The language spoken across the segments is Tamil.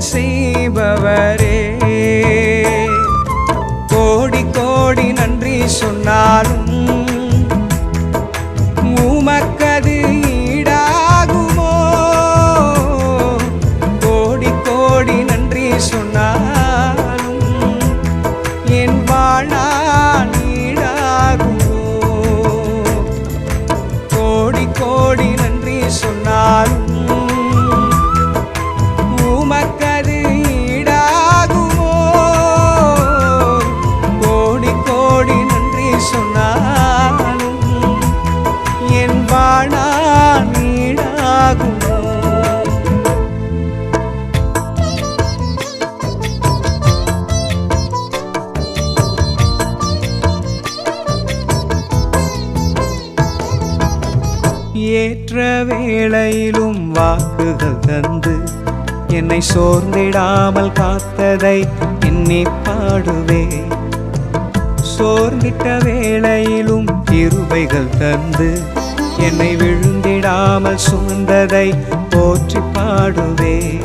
செய்பவரே ஏற்ற வேளையிலும் வாக்குகள் தந்து என்னை சோர்ந்திடாமல் காத்ததை எண்ணி பாடுவே. சோர்ந்திட்ட வேளையிலும் இருவைகள் தந்து என்னை விழுந்திடாமல் சுமந்ததை போற்றி பாடுவே.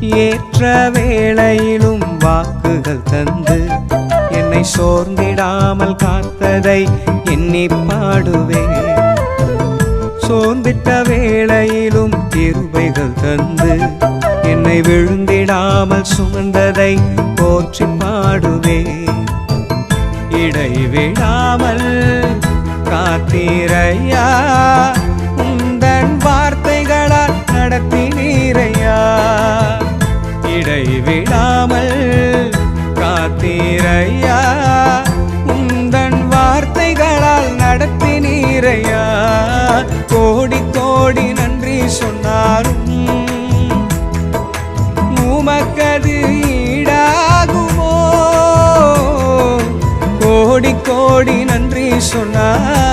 ஏற்ற வேளையிலும் வாக்குகள் தந்து என்னை சோர்ந்திடாமல் காத்ததை எண்ணி பாடுவேன் சோர்ந்திட்ட வேளையிலும் கிருபைகள் தந்து என்னை விழுந்திடாமல் சுமந்ததை போற்றி பாடுவே. இடைவிடாமல் காத்தீரையா கோடி நன்றி சொன்னார்.